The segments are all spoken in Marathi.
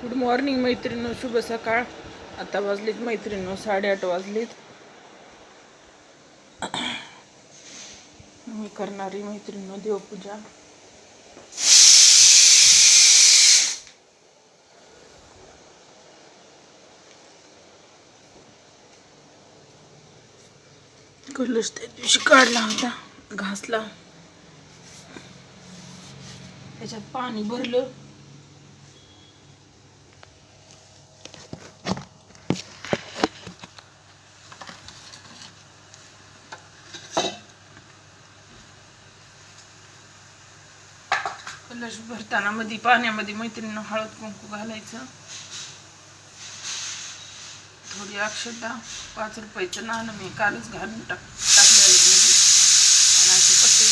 गुड मॉर्निंग मैत्रिणी शुभ सकाळ. आता वाजलीत मैत्रिणी साडेआठ वाजलीत. मी करणारी मैत्रिणी देवपूजा. कलश त्या दिवशी काढला होता घासला. त्याच्यात पाणी भरलं. कलश भरताना मध्ये पाण्यामध्ये मैत्रिणीनं हळद कुंकू घालायचं. थोडी अक्षता पाच रुपयाचं नाणं मी कालच घालून टाक टाकलेलं मध्ये आणि असे पट्टे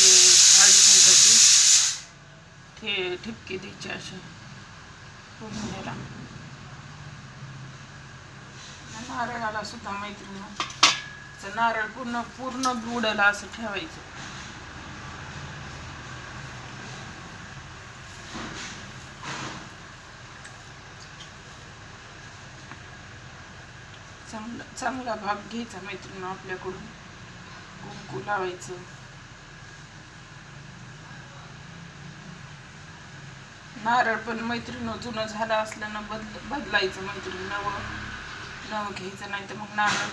हळदी कुंकाचे ठे ठिपके द्यायचे असे. पूर्ण ह्याला नारळाला सुद्धा मैत्रिणी नारळ पूर्ण पूर्ण बुडला असं ठेवायचं. चांगला चांगला भाग घ्यायचा मैत्रिणी आपल्याकडून. कुंकू लावायचं. नारळ पण मैत्रीण जुनं झालं असल्यानं बदल बदलायचं मैत्रीण नवं नवं घ्यायचं नाही तर मग नारळ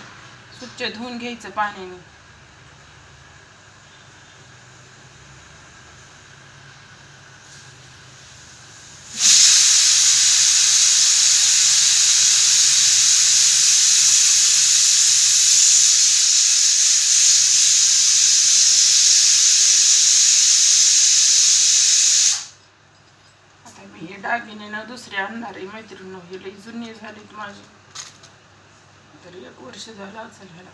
स्वच्छ धुवून घ्यायचं पाण्याने आता मी हे दागिने ना दुसरे आणणार आहे मैत्रीण हे लई जुनी झालेत माझे तरी एक वर्ष झालं असेल ह्याला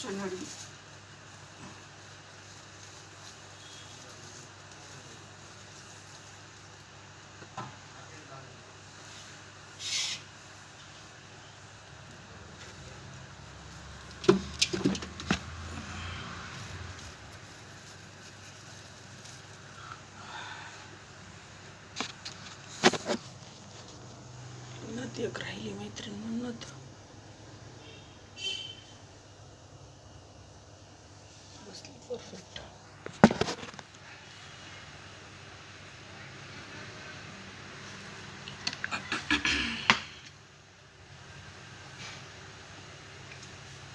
चुनडी नदी एक राहिली मैत्रीण म्हणून बसली परफेक्ट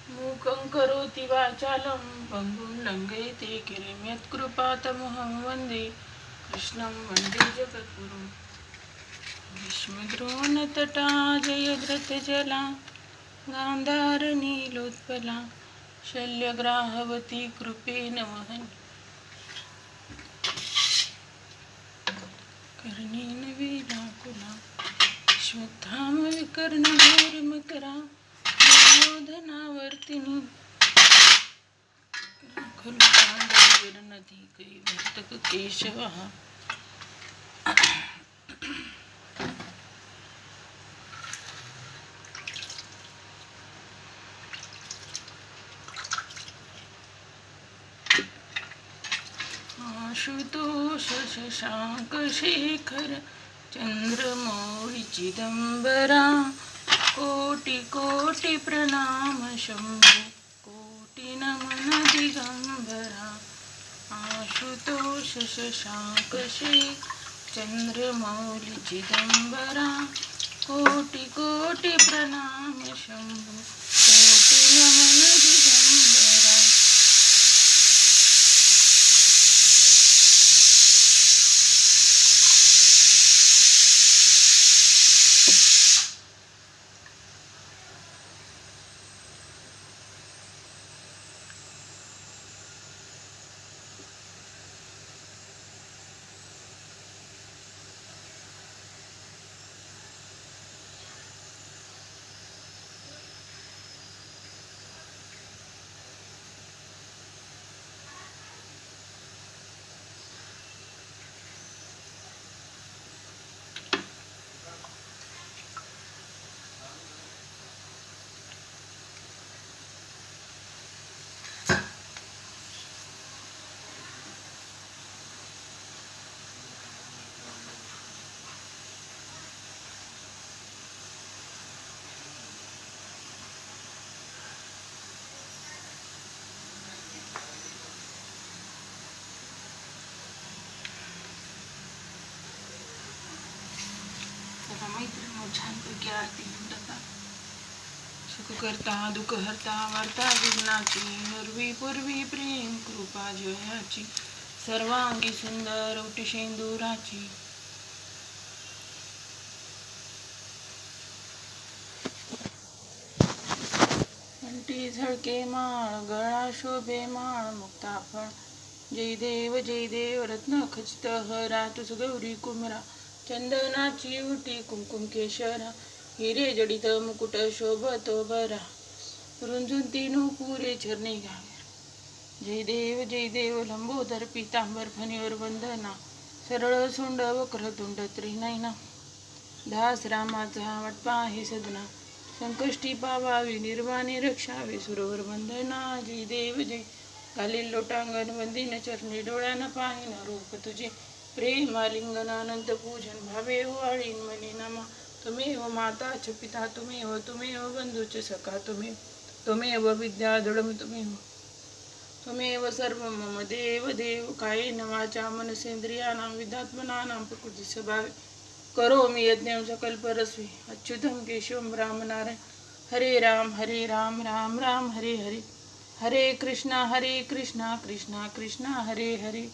मूकं करोति वाचालं भङ्गुं लङ्घयते गिरिं यत्कृपातमहं वन्दे कृष्णं वन्दे जगद्गुरुम्. भीष्मद्रोणतटा जयद्रथजला गान्धारनीलोत्पला शल्यग्राहवती कृपेण वहन् कर्णेन वीराकुला श्वत्थामविकर्णघोरमकरा दुर्योधनावर्तिनी खलु पाण्डवैर्नदी कैवर्तक केशवः आशुतोष शशांक शेखर चंद्रमौळी चिदंबरा कोटि कोटि प्रणाम शंभो कोटि नमन दिगंबरा आशुतोष शशांक शेख चंद्रमौळी चिदंबरा कोटि कोटि छानपैकी आरती म्हणतात सुख करता दुःख हरता वार्ता विघ्नाची हरवी पूर्वी प्रेम कृपा जयाची सर्वांगी सुंदर ओटी शेंदुराची. कंठी झळके माळ गळा शोभे माळ मुक्ता फळ. जय देव जय देव रत्न खचित हरा तुझ गौरी कुमरा. चंदनाची उटी कुमकुम केशरा हिरे जडित मुकुट शोभतो बरा रुंजून तीनू पुरे चरणी घागर. जय देव जय देव लंबोदर पितांबर फणीवर वंदना. सरळ सोंड वक्र तुंड त्रिनयना. दास रामाचा वाटपा आहे सदना. संकष्टी पावावी निर्वाणी रक्षावी सुरवर वंदना. जय देव जय. घालील लोटांगण वंदिन चरणी डोळ्यानं पाहिन रूप तुझे. प्रेम पूजन भावे हो आळीन मनी नमा तुम्ही हो माता च पिता तुम्ही हो तुम्ही हो बंधूच सखा तुम्ही तुम्ही हो विद्या दृढम तुम्ही हो त्वमेव सर्व मम देव देव कायेन वाचा मनसेंद्रियाणां विधात्मनानां प्रकृती स्वभावे। करोमि यज्ञं सकल्परस्वी अच्युतं केशवं रामनारायण। हरे राम हरे राम राम राम हरे हरे। हरे कृष्णा हरे कृष्णा कृष्णा कृष्णा हरे हरे।